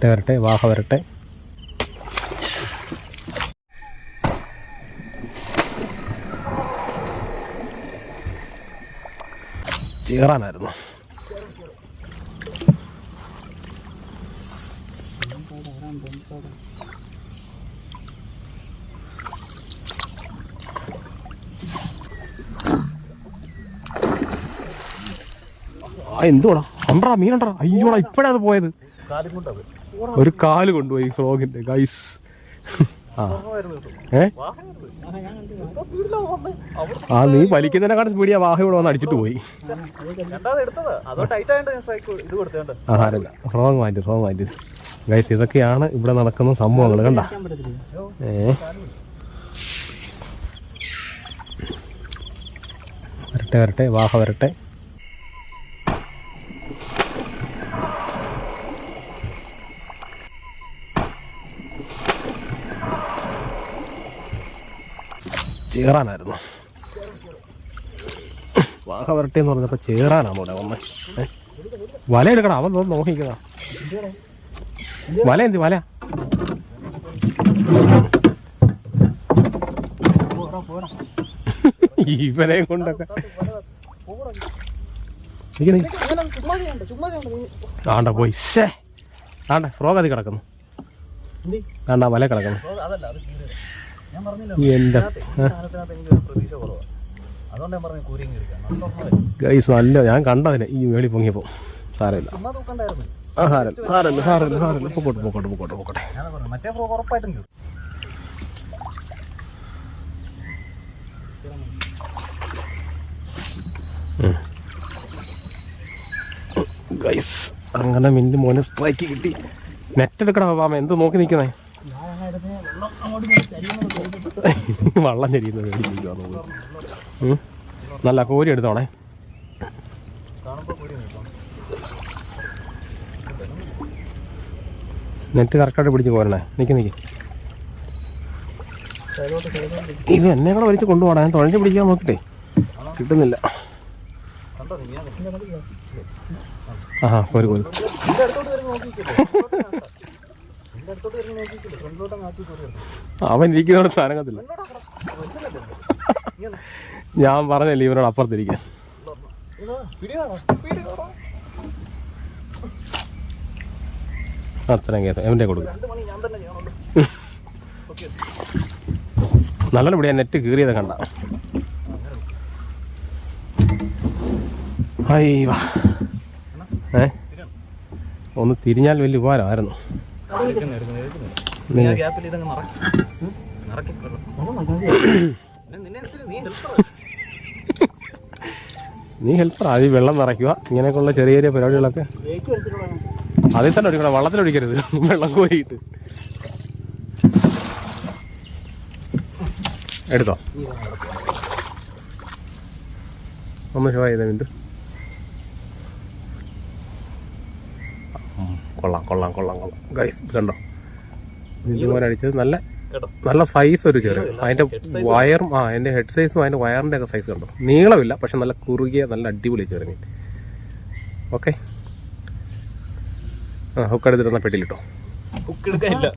വരട്ടെ വരട്ടെ വാഹ വരട്ടെ. ചേറാനായിരുന്നു. എന്തുവാടാ? കണ്ടാ മീനുണ്ടാ അയ്യോടാ ഇപ്പഴാ അത് പോയത്. ഒരു കാൽ കൊണ്ടുപോയി ഫ്രോഗിന്റെ ഗൈസ് ആ. നീ വലിക്കുന്നതിനെക്കാട്ടും സ്പീഡിയാ വാഹ ഇവിടെ വന്ന് അടിച്ചിട്ട് പോയി. സാരമില്ല റോങ് മാറ്റി ഫ്രോങ് മാറ്റി. ഗൈസ് ഇതൊക്കെയാണ് ഇവിടെ നടക്കുന്ന സംഭവങ്ങൾ കണ്ട? ഏ? വരട്ടെ വരട്ടെ വാഹ വരട്ടെ. ചേറാനായിരുന്നു. വാഹ വരട്ടെ എന്ന് പറഞ്ഞപ്പോൾ ചേറാനാണ് അവിടെ വന്നേ? വല എടുക്കണം? അവൻ തോന്നുന്നു നോക്കിക്കണ? വല എന്ത് വല? ഇവനെ കൊണ്ടൊക്കെ. ആണ്ട പോയി. ആണ്ട ഫ്രോഗ് അതി കിടക്കുന്നു. ആണ്ട വല കിടക്കുന്നു. എന്റെ ഗൈസ് നല്ല ഞാൻ കണ്ടതിനെ ഈ വേളി പൊങ്ങിയപ്പോ. സാരമില്ല. ആ സാരമില്ല. സാരമില്ല സാരമില്ല സാരമില്ല. പൊക്കോട്ടെ പൊക്കോട്ടെ പൊക്കോട്ടെ പൊക്കോട്ടെ മറ്റേ ഫ്രോ ഉറപ്പായിട്ടും കീറും ഗൈസ് അങ്ങനെ മിന്റ് മോനെ സ്ട്രൈക്ക് കിട്ടി. നെറ്റ് എടുക്കണ പാമ എന്ത് നോക്കി നിൽക്കുന്നേ? വള്ളം ചരിയുന്നത്. നല്ല കോരി എടുത്തോണേ. നെറ്റ് കറക്റ്റായിട്ട് പിടിച്ച് പോരണേ നിക്ക് നിക്ക്. ഇത് എന്നെ കൂടെ വലിച്ച് കൊണ്ടുപോകണം. ഞാൻ തുഴഞ്ഞ് പിടിക്കാൻ നോക്കട്ടെ. കിട്ടുന്നില്ല. ആഹാ കോരി കോരി. അവൻ ഇരിക്കുന്നവിടെ സാധനത്തില്ല ഞാൻ പറഞ്ഞല്ലേ ഇവനോട് അപ്പുറത്തിരിക്കാൻ. അത്രയും കേട്ടോ എവിടെ കൊടുക്കും. നല്ല ഇവിടെ നെറ്റ് കീറിയത് കണ്ട. ഏ? ഒന്ന് തിരിഞ്ഞാൽ വലിയ ഉപകാരമായിരുന്നു. ഗ്യാപ്പിൽ ഇതങ്ങ് നിറക്കി നിറക്കി നിന്നെ എന്തിന്? നീ ഹെൽപ്പർ ഈ വെള്ളം നിറയ്ക്കുക. ഇങ്ങനെയൊക്കെയുള്ള ചെറിയ ചെറിയ പരിപാടികളൊക്കെ. അതിൽ തന്നെ ഒഴിക്കണം. വെള്ളത്തിലൊഴിക്കരുത് വെള്ളം കോരിയിട്ട്. എടുത്തോ? ഒന്ന് ഷോ ചെയ്ത മിനിറ്റ് കൊള്ളാം കൊള്ളാം കൊള്ളാം കൊള്ളാം. ഗൈസ് കണ്ടോ? ഇതുപോലെ അടിച്ചത് നല്ല നല്ല സൈസ് ഒരു ചെറിയ അതിന്റെ വയറും ആ അതിന്റെ ഹെഡ് സൈസും അതിന്റെ വയറിന്റെ ഒക്കെ സൈസ് കണ്ടോ? നീളമില്ല പക്ഷെ നല്ല കുറുകിയ നല്ല അടിപൊളി ചെറിയ മീൻ ഓക്കെ ആ ഹുക്ക് എടുത്തിരുന്ന പെട്ടിയിലിട്ടോ ഹുക്ക് എടുക്കാനില്ല